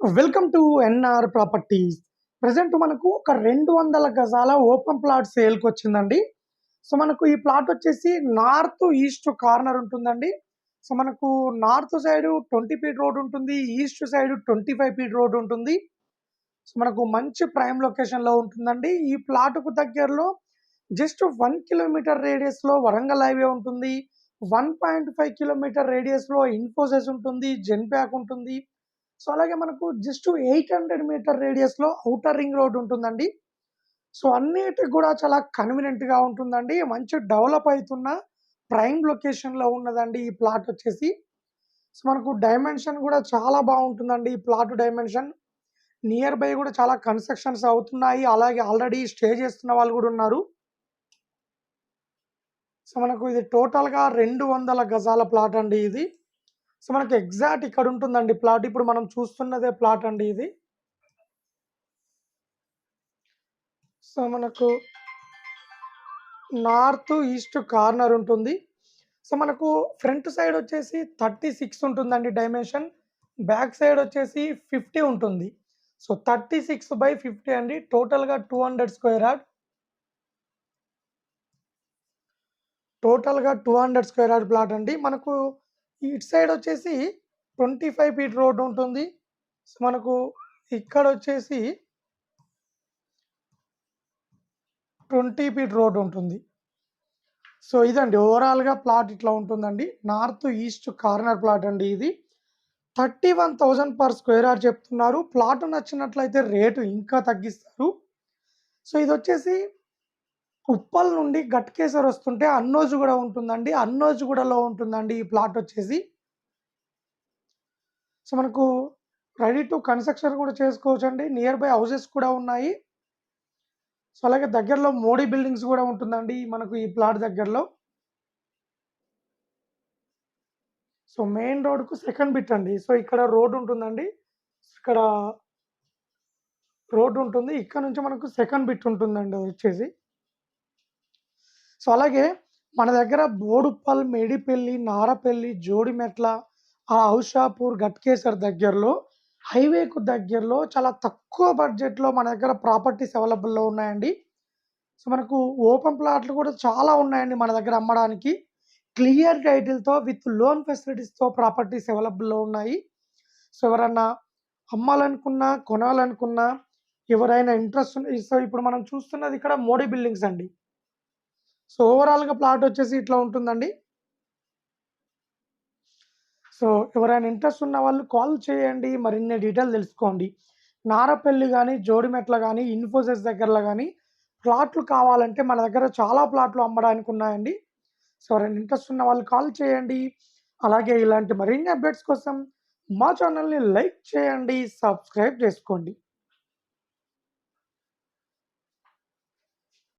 Welcome to NR properties. Present మనకు ఒక రెండు వందల గజాల ఓపెన్ ప్లాట్ సేల్కి వచ్చిందండి. సో మనకు ఈ ప్లాట్ వచ్చేసి నార్త్ ఈస్ట్ కార్నర్ ఉంటుందండి. సో మనకు north side twenty feet road ఉంటుంది east side twenty five feet road ఉంటుంది. సో మనకు మంచి ప్రైమ్ లొకేషన్లో ఉంటుందండి. ఈ ప్లాట్కు దగ్గరలో జస్ట్ వన్ కిలోమీటర్ రేడియస్లో వరంగల్ హైవే ఉంటుంది. వన్ పాయింట్ ఫైవ్ కిలోమీటర్ రేడియస్లో ఇన్ఫోసిస్ ఉంటుంది జెన్ప్యాక్ ఉంటుంది. సో అలాగే మనకు జస్ట్ ఎయిట్ హండ్రెడ్ మీటర్ రేడియస్లో అవుటర్ రింగ్ రోడ్ ఉంటుందండి. సో అన్నిటికి కూడా చాలా కన్వీనియంట్గా ఉంటుందండి. మంచి డెవలప్ అవుతున్న ప్రైమ్ లొకేషన్లో ఉన్నదండి ఈ ప్లాట్ వచ్చేసి. సో మనకు డైమెన్షన్ కూడా చాలా బాగుంటుందండి ఈ ప్లాట్ డైమెన్షన్. నియర్ బై కూడా చాలా కన్స్ట్రక్షన్స్ అవుతున్నాయి. అలాగే ఆల్రెడీ స్టే చేస్తున్న వాళ్ళు కూడా ఉన్నారు. సో మనకు ఇది టోటల్గా రెండు వందల గజాల ప్లాట్ అండి ఇది. సో మనకి ఎగ్జాక్ట్ ఇక్కడ ఉంటుందండి ప్లాట్. ఇప్పుడు మనం చూస్తున్నదే ప్లాట్ అండి ఇది. సో మనకు నార్త్ ఈస్ట్ కార్నర్ ఉంటుంది. సో మనకు ఫ్రంట్ సైడ్ వచ్చేసి థర్టీ సిక్స్ ఉంటుందండి డైమెన్షన్. బ్యాక్ సైడ్ వచ్చేసి ఫిఫ్టీ ఉంటుంది. So thirty six by fifty అండి. టోటల్గా టూ హండ్రెడ్ స్క్వేర్ యార్డ్. టోటల్గా two hundred square yard plot అండి. మనకు ఇటు సైడ్ వచ్చేసి ట్వంటీ ఫైవ్ ఫీట్ రోడ్ ఉంటుంది. సో మనకు ఇక్కడ వచ్చేసి ట్వంటీ ఫీట్ రోడ్ ఉంటుంది. సో ఇదండి ఓవరాల్గా ప్లాట్ ఇట్లా ఉంటుందండి. నార్త్ ఈస్ట్ కార్నర్ ప్లాట్ అండి ఇది. Thirty one thousand per square are చెప్తున్నారు. ప్లాట్ నచ్చినట్లయితే రేటు ఇంకా తగ్గిస్తారు. సో ఇది వచ్చేసి ఉప్పల్ నుండి గట్కేసర్ వస్తుంటే అన్నోజు కూడా ఉంటుందండి. అన్నోజుగూడలో ఉంటుందండి ఈ ప్లాట్ వచ్చేసి. సో మనకు రెడీ టు కన్స్ట్రక్షన్ కూడా చేసుకోవచ్చు అండి నియర్ బై హౌసెస్ కూడా ఉన్నాయి. సో అలాగే దగ్గరలో మోడీ బిల్డింగ్స్ కూడా ఉంటుందండి మనకు ఈ ప్లాట్ దగ్గరలో. సో మెయిన్ రోడ్కు సెకండ్ బిట్ అండి. సో ఇక్కడ రోడ్ ఉంటుందండి. ఇక్కడ రోడ్ ఉంటుంది. ఇక్కడ నుంచి మనకు సెకండ్ బిట్ ఉంటుందండి వచ్చేసి. సో అలాగే మన దగ్గర బోడుప్పల్ మేడిపల్లి నారపల్లి జోడిమెట్ల ఆ ఔషాపూర్ గట్కేసర్ దగ్గరలో హైవేకు దగ్గరలో చాలా తక్కువ బడ్జెట్లో మన దగ్గర ప్రాపర్టీస్ అవైలబుల్లో ఉన్నాయండి. సో మనకు ఓపెన్ ప్లాట్లు కూడా చాలా ఉన్నాయండి మన దగ్గర అమ్మడానికి. క్లియర్ టైటిల్తో విత్ లోన్ ఫెసిలిటీస్తో ప్రాపర్టీస్ అవైలబుల్లో ఉన్నాయి. సో ఎవరన్నా అమ్మాలనుకున్నా కొనాలనుకున్నా ఎవరైనా ఇంట్రెస్ట్ సో ఇప్పుడు మనం చూస్తున్నది ఇక్కడ మోడీ బిల్డింగ్స్ అండి. సో ఓవరాల్గా ప్లాట్ వచ్చేసి ఇట్లా ఉంటుందండి. సో ఎవరైనా ఇంట్రెస్ట్ ఉన్న వాళ్ళు కాల్ చేయండి మరిన్ని డీటెయిల్ తెలుసుకోండి. నారపల్లి కానీ జోడిమెట్ల కానీ ఇన్ఫోసిస్ దగ్గరలో కానీ ప్లాట్లు కావాలంటే మన దగ్గర చాలా ప్లాట్లు అమ్మడానికి ఉన్నాయండి. సో ఎవరైనా ఇంట్రెస్ట్ ఉన్న వాళ్ళు కాల్ చేయండి. అలాగే ఇలాంటి మరిన్ని అప్డేట్స్ కోసం మా ఛానల్ని లైక్ చేయండి సబ్స్క్రైబ్ చేసుకోండి.